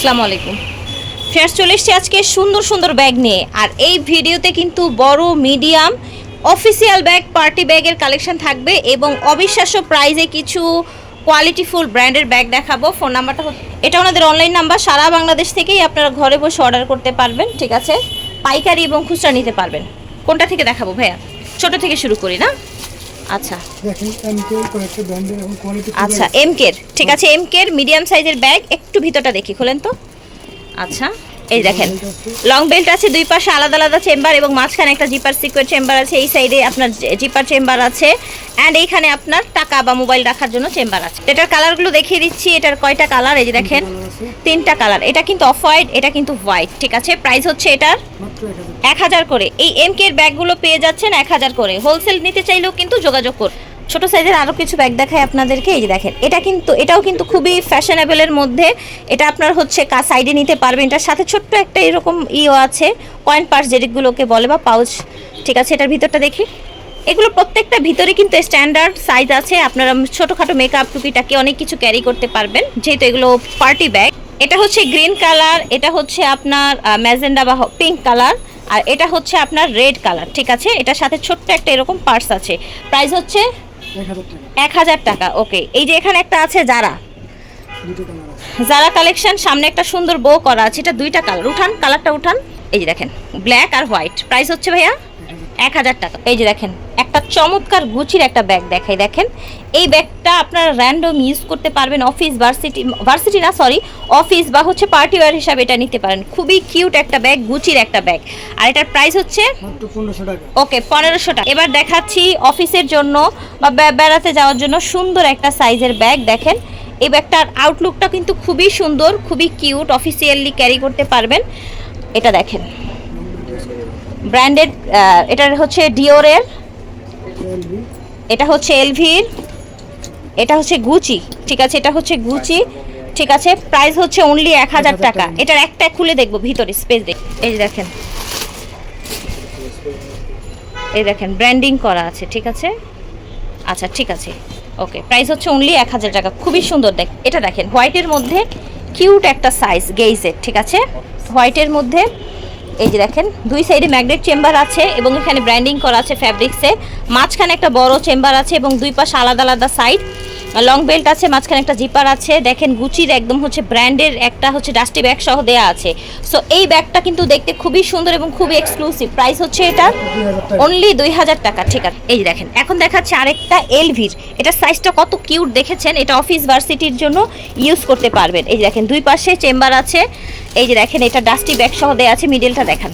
আসসালামু আলাইকুম। ফের চলে এসছি আজকে সুন্দর সুন্দর ব্যাগ নিয়ে। আর এই ভিডিওতে কিন্তু বড়, মিডিয়াম অফিসিয়াল ব্যাগ পার্টি ব্যাগের কালেকশন থাকবে এবং অবিশ্বাস্য প্রাইজে কিছু কোয়ালিটিফুল ব্র্যান্ডের ব্যাগ দেখাবো। ফোন নাম্বারটা এটা ওনাদের অনলাইন নাম্বার সারা বাংলাদেশ থেকেই আপনারা ঘরে বসে অর্ডার করতে পারবেন, ঠিক আছে? পাইকারি এবং খুচরা নিতে পারবেন। কোনটা থেকে দেখাবো ভাইয়া? ছোট থেকে শুরু করি, না? আচ্ছা। আচ্ছা এম কের ঠিক আছে এম কের মিডিয়াম সাইজের ব্যাগ একটু ভিতরটা দেখি খোলেন তো। আচ্ছা এই দেখেন লং বেল্ট আছে। দুই পাশে আলাদা আলাদা চেম্বার এবং মাঝখানে একটা জিপার সিকোয়ের চেম্বার আছে এই সাইডে আপনার জিপার চেম্বার আছে অ্যান্ড এইখানে আপনার টাকা বা মোবাইল রাখার জন্য চেম্বার আছে। এটার কালারগুলো দেখিয়ে দিচ্ছি এটার কয়টা কালার এই যে দেখেন তিনটা কালার এটা কিন্তু অফ হোয়াইট এটা কিন্তু হোয়াইট ঠিক আছে প্রাইস হচ্ছে এটার এক হাজার করে। এই এম কে ব্যাগগুলো পেয়ে যাচ্ছেন এক হাজার করে। হোলসেল নিতে চাইলেও কিন্তু যোগাযোগ করুন। ছোট সাইজের আরও কিছু ব্যাগ দেখায় আপনাদেরকে। এই যে দেখেন, এটা কিন্তু এটাও কিন্তু খুবই ফ্যাশনেবলের মধ্যে। এটা আপনার হচ্ছে কা সাইডে নিতে পারবেন। এটার সাথে ছোট্ট একটা এরকম ইও আছে। কয়েন পার্স যেগুলোকে বলে বা পাউচ ঠিক আছে, এটার ভিতরটা দেখি। এগুলো প্রত্যেকটা ভিতরে কিন্তু স্ট্যান্ডার্ড সাইজ আছে। আপনারা ছোটোখাটো মেকআপ টুকিটাকে অনেক কিছু ক্যারি করতে পারবেন। যেহেতু এগুলো পার্টি ব্যাগ এটা হচ্ছে গ্রিন কালার এটা হচ্ছে আপনার ম্যাজেন্ডা বা পিঙ্ক কালার আর এটা হচ্ছে আপনার রেড কালার ঠিক আছে? এটার সাথে ছোট্ট একটা এরকম পার্স আছে। প্রাইস হচ্ছে এক হাজার টাকা ওকে এই যে এখানে একটা আছে যারা যারা কালেকশন সামনে একটা সুন্দর বো করা আছে এটা দুইটা কালার। উঠান কালারটা উঠান। এই যে দেখেন ব্ল্যাক আর হোয়াইট প্রাইস হচ্ছে ভাইয়া এক হাজার টাকা। এই যে দেখেন একটা চমৎকার গুচির একটা ব্যাগ দেখাই দেখেন। এই ব্যাগটা আপনারা র্যান্ডম ইউজ করতে পারবেন অফিস ভার্সিটি ভার্সিটি না সরি অফিস বা হচ্ছে পার্টি ওয়্যার হিসাবে এটা নিতে পারেন। খুবই কিউট একটা ব্যাগ গুচির একটা ব্যাগ আর এটার প্রাইস হচ্ছে ওকে পনেরোশো টাকা। এবার দেখাচ্ছি অফিসের জন্য বা বেড়াতে যাওয়ার জন্য সুন্দর একটা সাইজের ব্যাগ দেখেন। এই ব্যাগটার আউটলুকটা কিন্তু খুবই সুন্দর খুবই কিউট অফিসিয়ালি ক্যারি করতে পারবেন। এটা দেখেন। ব্র্যান্ডেড এটার হচ্ছে ডিওরের এটা হচ্ছে এলভির এটা হচ্ছে গুচি ঠিক আছে এটা হচ্ছে গুচি ঠিক আছে প্রাইস হচ্ছে অনলি এক হাজার টাকা। এটার একটা খুলে দেখব ভিতরে স্পেস দেখ। এই দেখেন। এই দেখেন ব্র্যান্ডিং করা আছে ঠিক আছে? আচ্ছা ঠিক আছে। ওকে প্রাইস হচ্ছে অনলি এক হাজার টাকা। খুবই সুন্দর দেখ এটা দেখেন হোয়াইটের মধ্যে কিউট একটা সাইজ গেইজের ঠিক আছে? হোয়াইটের মধ্যে এই যে দেখেন, দুই সাইডে ম্যাগনেট চেম্বার আছে এবং এখানে ব্র্যান্ডিং করা আছে ফ্যাব্রিক্সে মাঝখানে একটা বড় চেম্বার আছে এবং দুই পাশে আলাদা আলাদা সাইড লং বেল্ট আছে, মাঝখানে একটা জিপার আছে। দেখেন গুচির একদম হচ্ছে ব্র্যান্ডের একটা হচ্ছে ডাস্টি ব্যাগ সহ দেয়া আছে। সো এই ব্যাগটা কিন্তু দেখতে খুবই সুন্দর এবং খুবই এক্সক্লুসিভ প্রাইস হচ্ছে এটা অনলি দুই হাজার টাকা, ঠিক আছে? এই দেখেন, এখন দেখাচ্ছে আরেকটা এলভির এটা সাইজটা কত কিউট দেখেছেন? এটা অফিস ভার্সিটির জন্য ইউজ করতে পারবেন। এই যে দেখেন, দুই পাশে চেম্বার আছে। এই যে দেখেন, এটা ডাস্টি ব্যাগ সহ দেয়া আছে। মিডলটা দেখান।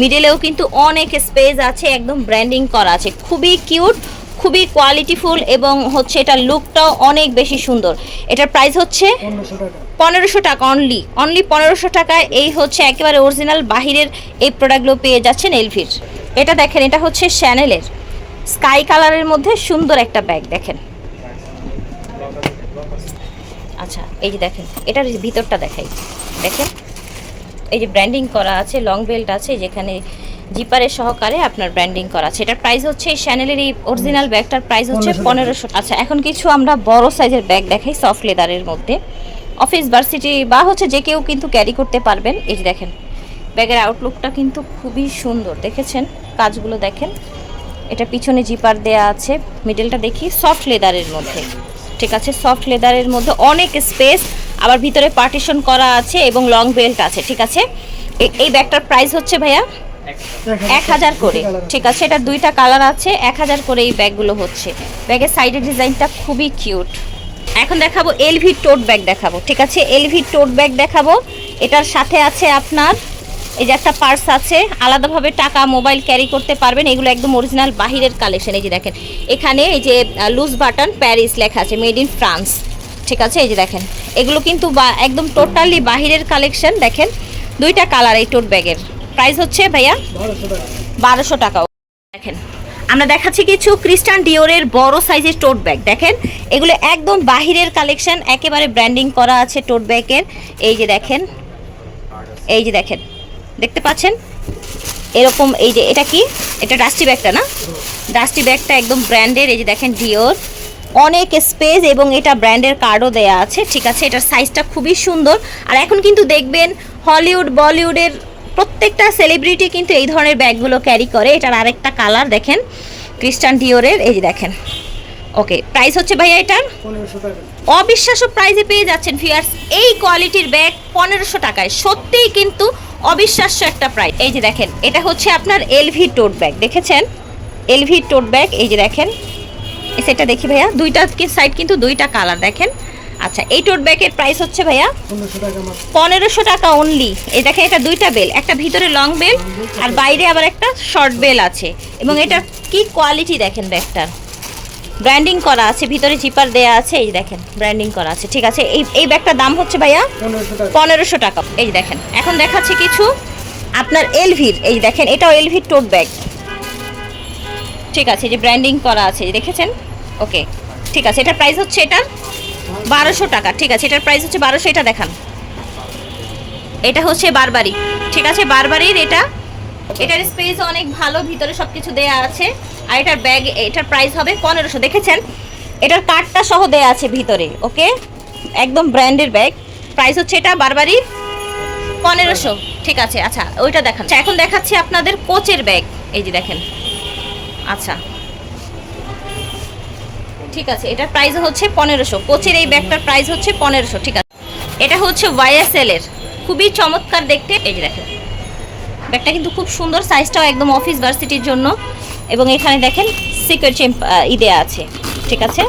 মিডলেও কিন্তু অনেক স্পেস আছে, একদম ব্র্যান্ডিং করা আছে। খুবই কিউট খুবই কোয়ালিটিফুল এবং হচ্ছে এটার লুকটাও অনেক বেশি সুন্দর। এটার প্রাইস হচ্ছে পনেরোশো টাকা। অনলি অনলি পনেরোশো টাকায় এই হচ্ছে একেবারে অরিজিনাল বাহিরের এই প্রোডাক্টগুলো পেয়ে যাচ্ছেন এলভির এটা দেখেন এটা হচ্ছে শ্যানেলের স্কাই কালারের মধ্যে সুন্দর একটা ব্যাগ দেখেন। আচ্ছা এই যে দেখেন এটার ভিতরটা দেখাই। দেখেন এই যে ব্র্যান্ডিং করা আছে লং বেল্ট আছে যেখানে জিপারের সহকারে আপনার ব্র্যান্ডিং করা আছে। এটার প্রাইস হচ্ছে এই শ্যানেলের এই অরিজিনাল ব্যাগটার প্রাইস হচ্ছে পনেরোশো আচ্ছা এখন কিছু আমরা বড় সাইজের ব্যাগ দেখাই সফট লেদারের মধ্যে। অফিস ভার্সিটি বা হচ্ছে যে কেউ কিন্তু ক্যারি করতে পারবেন। এই যে দেখেন ব্যাগের আউটলুকটা কিন্তু খুবই সুন্দর দেখেছেন? কাজগুলো দেখেন। এটা পিছনে জিপার দেয়া আছে মিডলটা দেখি সফট লেদারের মধ্যে। ঠিক আছে সফট লেদারের মধ্যে অনেক স্পেস আবার ভিতরে পার্টিশন করা আছে এবং লং বেল্ট আছে। ঠিক আছে? এই ব্যাগটার প্রাইস হচ্ছে ভাইয়া এক হাজার করে। ঠিক আছে এটা দুইটা কালার আছে, এক হাজার করে এই ব্যাগগুলো হচ্ছে। ব্যাগের সাইডের ডিজাইনটা খুবই কিউট এখন দেখাবো এলভি টোট ব্যাগ দেখাবো, ঠিক আছে? এলভি টোট ব্যাগ দেখাবো। এটার সাথে আছে আপনার, এই যে একটা পার্স আছে, আলাদাভাবে টাকা মোবাইল ক্যারি করতে পারবেন। এগুলো একদম অরিজিনাল বাহিরের কালেকশন এই যে দেখেন। এখানে এই যে লুজ বাটন প্যারিস লেখা আছে মেড ইন ফ্রান্স ঠিক আছে, এই যে দেখেন। এগুলো কিন্তু একদম টোটালি বাহিরের কালেকশন দেখেন। দুইটা কালার এই টোট ব্যাগের প্রাইস হচ্ছে ভাইয়া বারোশো টাকা। দেখেন, আমরা দেখাচ্ছি কিছু ক্রিস্টান ডিওরের বড় সাইজের টোট ব্যাগ দেখেন, এগুলো একদম বাহিরের কালেকশন একেবারে ব্র্যান্ডিং করা আছে টোট ব্যাগের এই যে দেখেন, এই যে দেখেন, দেখতে পাচ্ছেন? এরকম এই যে, এটা কি? এটা ডাস্টি ব্যাগটা না? ডাস্টি ব্যাগটা একদম ব্র্যান্ডের এই যে দেখেন ডিওর অনেক স্পেস এবং এটা ব্র্যান্ডের কার্ডও দেয়া আছে, ঠিক আছে? এটার সাইজটা খুবই সুন্দর। আর এখন কিন্তু দেখবেন হলিউড বলিউডের প্রত্যেকটা সেলিব্রিটি কিন্তু এই ধরনের ব্যাগগুলো ক্যারি করে। এটার আরেকটা কালার দেখেন ক্রিস্টান ডিওরের এই যে দেখেন। ওকে প্রাইস হচ্ছে ভাইয়া এটার? অবিশ্বাস্য প্রাইজে পেয়ে যাচ্ছেন ফিয়ার্স এই কোয়ালিটির ব্যাগ পনেরোশো টাকায়। সত্যিই কিন্তু অবিশ্বাস্য একটা প্রাইস এই যে দেখেন এটা হচ্ছে আপনার এলভি টোট ব্যাগ দেখেছেন? এলভি টোট ব্যাগ এই যে দেখেন। সেটা দেখি ভাইয়া। দুইটা সাইড কিন্তু দুইটা কালার দেখেন। আচ্ছা এই টোট ব্যাগের প্রাইস হচ্ছে ভাইয়া? পনেরোশো টাকা অনলি এই দেখেন এটা দুইটা বেল একটা ভিতরে লং বেল আর বাইরে আবার একটা শর্ট বেল আছে। এবং এটার কি কোয়ালিটি দেখেন ব্যাগটার? ব্র্যান্ডিং করা আছে ভিতরে জিপার দেয়া আছে এই দেখেন ব্র্যান্ডিং করা আছে ঠিক আছে? এই এই ব্যাগটার দাম হচ্ছে ভাইয়া? পনেরোশো টাকা। এই দেখেন এখন দেখাচ্ছি কিছু। আপনার এলভির এই দেখেন এটাও এলভির টোট ব্যাগ ঠিক আছে এই যে ব্র্যান্ডিং করা আছে দেখেছেন? ওকে ঠিক আছে এটার প্রাইস হচ্ছে এটার বারোশো টাকা ঠিক আছে এটার প্রাইস হচ্ছে বারোশো এটা দেখান। এটা হচ্ছে বারবারি ঠিক আছে বারবারির এটা এটার স্পেস অনেক ভালো ভিতরে সব কিছু দেয়া আছে আর এটার ব্যাগ এটার প্রাইস হবে পনেরোশো দেখেছেন? এটার কার্ডটা সহ দেয়া আছে ভিতরে ওকে একদম ব্র্যান্ডের ব্যাগ প্রাইস হচ্ছে এটা বারবারি পনেরোশো ঠিক আছে আচ্ছা ওইটা দেখান। আচ্ছা, এখন দেখাচ্ছি আপনাদের কোচের ব্যাগ এই যে দেখেন আচ্ছা। ঠিক আছে এটার প্রাইস হচ্ছে পনেরোশো। কোচের এই ব্যাগটার প্রাইস হচ্ছে পনেরোশো ঠিক আছে। এটা হচ্ছে ওয়াইএসএল এর খুবই চমৎকার দেখতে। এই যে দেখেন ব্যাগটা কিন্তু খুব সুন্দর সাইজটাও একদম অফিস ভার্সিটির জন্য। এবং এখানে দেখেন সিকিউর চেম্প ই দেয়া আছে ঠিক আছে?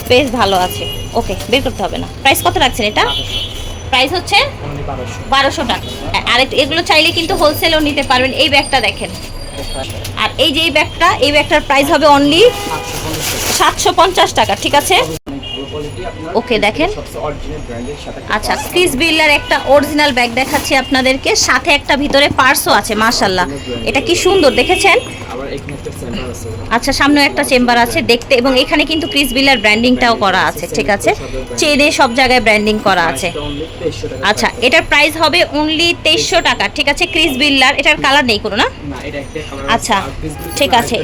স্পেস ভালো আছে। ওকে বের করতে হবে না। প্রাইস কত রাখছেন এটা? প্রাইস হচ্ছে বারোশো। টাকা। আর এগুলো চাইলে কিন্তু হোলসেলও নিতে পারবেন। এই ব্যাগটা দেখেন। আর এই যে এই ব্যাগটা, এই ব্যাগটার প্রাইস হবে অনলি সাতশো পঞ্চাশ টাকা, ঠিক আছে? ওকে দেখেন। আচ্ছা ক্রিস বিল্লার একটা অরিজিনাল ব্যাগ দেখাচ্ছি আপনাদেরকে। সাথে একটা ভিতরে পার্সও আছে মাশাল্লাহ এটা কি সুন্দর, দেখেছেন? আচ্ছা সামনে একটা চেম্বার আছে দেখতে এবং এখানে কিন্তু ক্রিস বিল্লার ব্র্যান্ডিংটাও করা আছে ঠিক আছে? চেনে সব জায়গায় ব্র্যান্ডিং করা আছে। অনলি 2300 টাকা আচ্ছা এটার প্রাইস হবে অনলি তেইশশো টাকা ঠিক আছে? ক্রিস বিল্লার এটার কালার নেই কোনো না? না এটা একটা কালার আচ্ছা ঠিক আছে।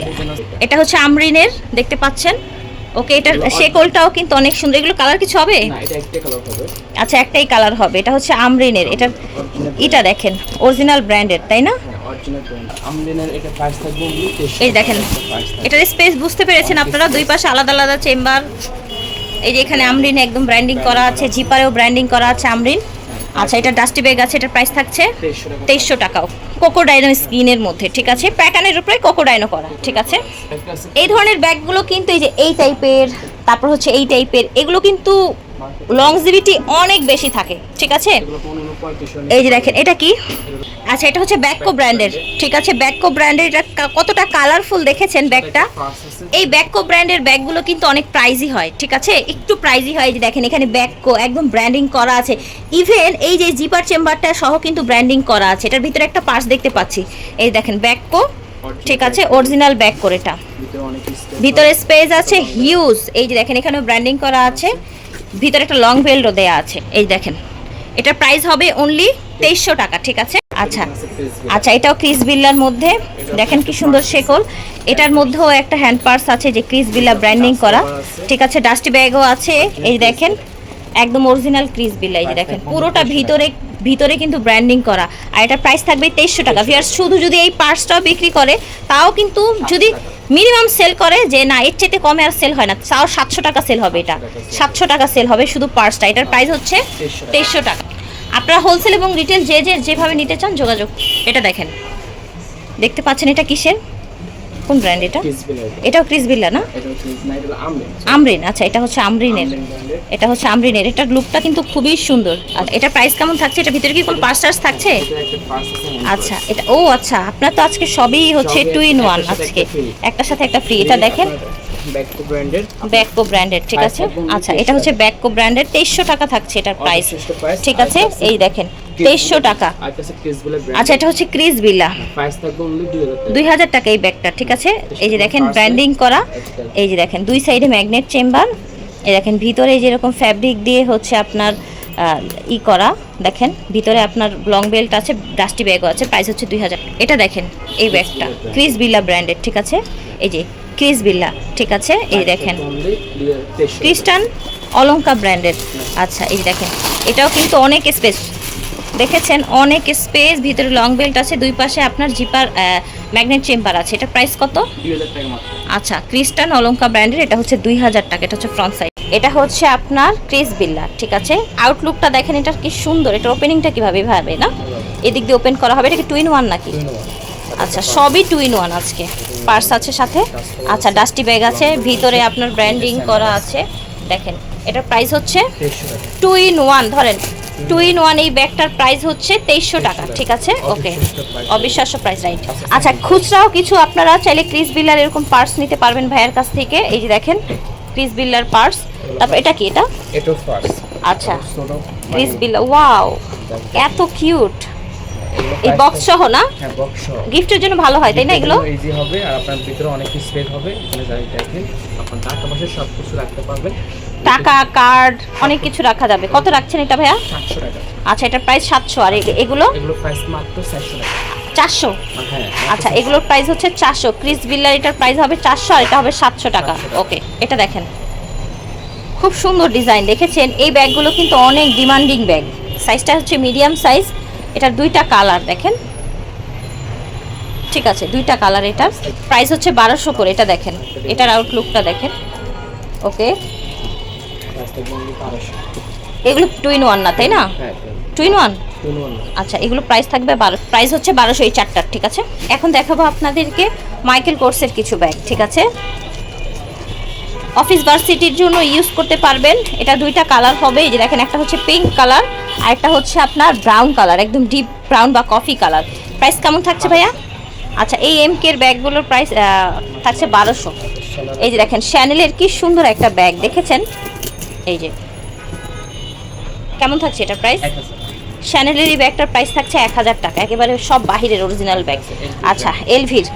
এটা হচ্ছে আমরিনের দেখতে পাচ্ছেন? ওকে এটার শেকলটাও কিন্তু অনেক সুন্দর। এগুলো কালার কিছু হবে? না এটা একটা কালার হবে। আচ্ছা একটাই কালার হবে। এটা হচ্ছে আমরিনের এটা এটা দেখেন অরিজিনাল ব্র্যান্ডের তাই না? ব্র্যান্ড আমলিনের এটা প্রাইস থাকবে এই দেখেন এটার স্পেস বুঝতে পেরেছেন আপনারা? দুই পাশে আলাদা আলাদা চেম্বার এই যে এখানে আমরিন একদম ব্র্যান্ডিং করা আছে জিপারেও ব্র্যান্ডিং করা আছে আমরিন আচ্ছা এটা ডাস্টি ব্যাগ আছে এটার প্রাইস থাকছে তেইশশো টাকাও। কোকোডাইনো স্কিনের মধ্যে ঠিক আছে? প্যাটার্নের উপরে কোকোডাইনো করা ঠিক আছে? এই ধরনের ব্যাগগুলো কিন্তু এই যে এই টাইপের তারপর হচ্ছে এই টাইপের এগুলো কিন্তু লংজিভিটি অনেক বেশি থাকে ঠিক আছে? এই যে দেখেন এটা কি? আচ্ছা এটা হচ্ছে ব্যাককো ব্র্যান্ডের ঠিক আছে ব্যাককো ব্র্যান্ডের এটা কতটা কালারফুল দেখেছেন ব্যাগটা? এই ব্যাককো ব্র্যান্ডের ব্যাগগুলো কিন্তু অনেক প্রাইজি হয় ঠিক আছে? একটু প্রাইজি হয় এই যে দেখেন এখানে ব্যাককো একদম ব্র্যান্ডিং করা আছে। ইভেন এই যে জিপার চেম্বারটা সহ কিন্তু ব্র্যান্ডিং করা আছে। এটার ভিতরে একটা পার্স দেখতে পাচ্ছি। এই দেখেন ব্যাককো ঠিক আছে অরিজিনাল ব্যাক করে এটা। ভিতরে স্পেস আছে। হিউজ এই যে দেখেন এখানে ব্র্যান্ডিং করা আছে। ভিতরে একটা লং বেল্টও দেওয়া আছে। এই দেখেন এটার প্রাইস হবে অনলি তেইশশো টাকা ঠিক আছে? আচ্ছা। আচ্ছা এটাও ক্রিস বিল্লার মধ্যে। দেখেন কি সুন্দর শেকল। এটার মধ্যেও একটা হ্যান্ড পার্স আছে যে ক্রিস বিল্লা ব্র্যান্ডিং করা। ঠিক আছে, ডাস্টি ব্যাগও আছে। এই দেখেন, একদম অরিজিনাল ক্রিস বিল্লা এই যে দেখেন। পুরোটা ভিতরে ভিতরে কিন্তু ব্র্যান্ডিং করা। আর এটা প্রাইস থাকবে তেইশশো টাকা। ভিয়ার শুধু যদি এই পার্সটাও বিক্রি করে, তাও কিন্তু যদি মিনিমাম সেল করে, যে না, এর চেয়ে কমে আর সেল হয় না, তাও সাতশো টাকা সেল হবে এটা। সাতশো টাকা সেল হবে শুধু পার্সটা। এটার প্রাইস হচ্ছে তেইশশো টাকা। আপনারা হোলসেল এবং রিটেল যে যে যেভাবে নিতে চান যোগাযোগ এটা দেখেন। দেখতে পাচ্ছেন এটা কিসের? কোন ব্র্যান্ড এটা? এটাও ক্রিস বিল্লা না? আমরিন আচ্ছা এটা হচ্ছে আমরিনের এটা হচ্ছে আমরিনের এটার লুকটা কিন্তু খুবই সুন্দর। আর এটা প্রাইস কেমন থাকছে? এটা ভিতরে কি কোনো পার্স টার্স থাকছে? আচ্ছা এটা ও আচ্ছা আপনার তো আজকে সবই হচ্ছে টু ইন ওয়ান আজকে। একটার সাথে একটা ফ্রি এটা দেখেন। ব্যাককো ব্র্যান্ডের ব্যাককো ব্র্যান্ডের ঠিক আছে? আচ্ছা এটা হচ্ছে ব্যাককো ব্র্যান্ডের তেইশশো টাকা থাকছে এটার প্রাইস ঠিক আছে? এই দেখেন তেইশশো টাকা। আচ্ছা এটা হচ্ছে ক্রিস বিল্লা প্রাইস থাকবে অনলি 2000 টাকা। এই ব্যাগটা ঠিক আছে? এই যে দেখেন ব্র্যান্ডিং করা এই যে দেখেন দুই সাইডে ম্যাগনেট চেম্বার এই দেখেন ভিতরে যেরকম ফ্যাব্রিক দিয়ে হচ্ছে আপনার ই করা দেখেন ভিতরে আপনার লং বেল্ট আছে ডাস্টি ব্যাগও আছে প্রাইস হচ্ছে দুই হাজার এটা দেখেন এই ব্যাগটা ক্রিস বিল্লা ব্র্যান্ডের ঠিক আছে? এই যে ক্রিস বিল্লা ঠিক আছে? এই দেখেন। ক্রিস্টান অলঙ্কা ব্র্যান্ডের। আচ্ছা এই দেখেন এটাও কিন্তু অনেক স্পেস দেখেছেন অনেক স্পেস ভিতরে লং বেল্ট আছে দুই পাশে আপনার জিপার ম্যাগনেট চেম্বার আছে। এটা প্রাইস কত? আচ্ছা ক্রিস্টান অলঙ্কা ব্র্যান্ডের এটা হচ্ছে দুই হাজার টাকা এটা হচ্ছে ফ্রন্ট সাইড এটা হচ্ছে আপনার ক্রিস বিল্লা ঠিক আছে? আউটলুকটা দেখেন এটা কি সুন্দর এটা ওপেনিংটা কীভাবে ভাবে না? এদিক দিয়ে ওপেন করা হবে এটা কি টুইন ওয়ান নাকি? আচ্ছা সবই টু ইন ওয়ান আজকে। পার্স আছে সাথে। আচ্ছা ডাস্টি ব্যাগ আছে। ভিতরে আপনার ব্র্যান্ডিং করা আছে। দেখেন এটার প্রাইস হচ্ছে টু ইন ওয়ান ধরেন টু ইন ওয়ান এই ব্যাগটার প্রাইস হচ্ছে তেইশশো টাকা। ঠিক আছে? ওকে অবিশ্বাস্য প্রাইস রাইট আচ্ছা খুচরাও কিছু আপনারা চাইলে ক্রিস বিল্লার এরকম পার্স নিতে পারবেন ভাইয়ের কাছ থেকে। এই যে দেখেন ক্রিস বিল্লার পার্স তারপর এটা কি এটা? আচ্ছা। ক্রিস বিল্লা ওয়াও এত কিউট এই বক্স সহ না? হ্যাঁ বক্স গিফটের জন্য ভালো হয় তাই না এগুলো? ইজি হবে আর আপনার ভিতরে অনেক স্পেস হবে। এখানে যাই দেখেন আপনার টাকা পয়সা সব কিছু রাখতে পারবেন। টাকা কার্ড অনেক কিছু রাখা যাবে। কত রাখছেন এটা ভাইয়া? সাতশো টাকা। আচ্ছা এটার প্রাইস সাতশো। আর এগুলো? এগুলো প্রাইস মাত্র চারশো টাকা। চারশো? হ্যাঁ আচ্ছা এগুলোর প্রাইস হচ্ছে চারশো। ক্রিস বিল্লার এটার প্রাইস হবে চারশো আর এটা হবে সাতশো 700 টাকা। ওকে এটা দেখেন। খুব সুন্দর ডিজাইন দেখেছেন? এই ব্যাগগুলো কিন্তু অনেক ডিমান্ডিং ব্যাগ সাইজটা হচ্ছে মিডিয়াম সাইজ এটার দুইটা কালার দেখেন। ঠিক আছে দুইটা কালার এটার। প্রাইস হচ্ছে বারোশো করে এটা দেখেন। এটার আউটলুকটা দেখেন। ওকে এগুলো টুইন ওয়ান না তাই না? টুইন ওয়ান ওয়ান আচ্ছা এগুলো প্রাইস থাকবে বারো প্রাইস হচ্ছে বারোশো এই চারটার ঠিক আছে? এখন দেখাবো আপনাদেরকে মাইকেল কোর্সের কিছু ব্যাগ ঠিক আছে? অফিস ভার্সিটির জন্য ইউজ করতে পারবেন। এটা দুইটা কালার হবে। এই যে দেখেন একটা হচ্ছে পিঙ্ক কালার আর একটা হচ্ছে আপনার ব্রাউন কালার একদম ডিপ ব্রাউন বা কফি কালার প্রাইস কেমন থাকছে ভাইয়া? আচ্ছা এই এম কের ব্যাগগুলোর প্রাইস থাকছে বারোশো। এই যে দেখেন শ্যানেলের কি সুন্দর একটা ব্যাগ দেখেছেন? এই যে। কেমন থাকছে এটা প্রাইস শ্যানেলের এই ব্যাগটার প্রাইস থাকছে এক হাজার টাকা একেবারে সব বাহিরের অরিজিনাল ব্যাগ আচ্ছা এলভির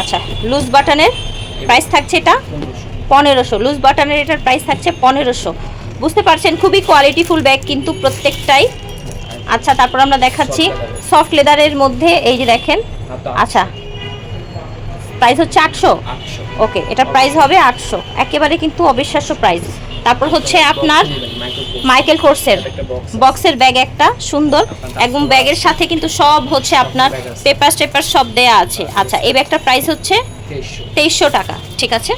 আচ্ছা লুজ বাটনের প্রাইস থাকছে এটা? পনেরোশো। লুজ বাটনের এটার প্রাইস থাকছে পনেরোশো। বুঝতে পারছেন খুবই কোয়ালিটিফুল ব্যাগ কিন্তু প্রত্যেকটাই। আচ্ছা তারপর আমরা দেখাচ্ছি সফট লেদারের মধ্যে এই যে দেখেন। আচ্ছা। প্রাইস হচ্ছে আটশো। ওকে এটার প্রাইস হবে আটশো। একেবারে কিন্তু অবিশ্বাস্য প্রাইস তারপর হচ্ছে আপনার মাইকেল কোর্সের। বক্সের ব্যাগ একটা সুন্দর। একদম ব্যাগের সাথে কিন্তু সব হচ্ছে আপনার পেপার টেপার সব দেয়া আছে। আচ্ছা এই ব্যাগটার প্রাইস হচ্ছে তেইশশো। টাকা, ঠিক আছে?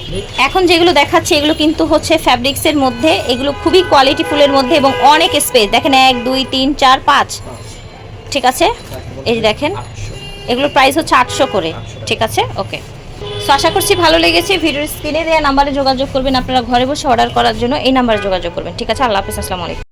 এখন যেগুলো দেখাচ্ছি, এগুলো কিন্তু হচ্ছে ফ্যাব্রিক্সের মধ্যে, এগুলো খুবই কোয়ালিটি ফুলের মধ্যে এবং অনেক স্পেস দেখেন এক, দুই, তিন, চার, পাঁচ। ঠিক আছে? এই দেখেন, এগুলোর প্রাইস হচ্ছে আটশো করে। ঠিক আছে? ওকে সো আশা করছি ভালো লেগেছে। ভিডিওর স্ক্রিনে দেওয়া নাম্বারে যোগাযোগ করবেন। আপনারা ঘরে বসে অর্ডার করার জন্য এই নাম্বারে যোগাযোগ করবেন। ঠিক আছে? আল্লাহ হাফিজ। আসসালামু আলাইকুম।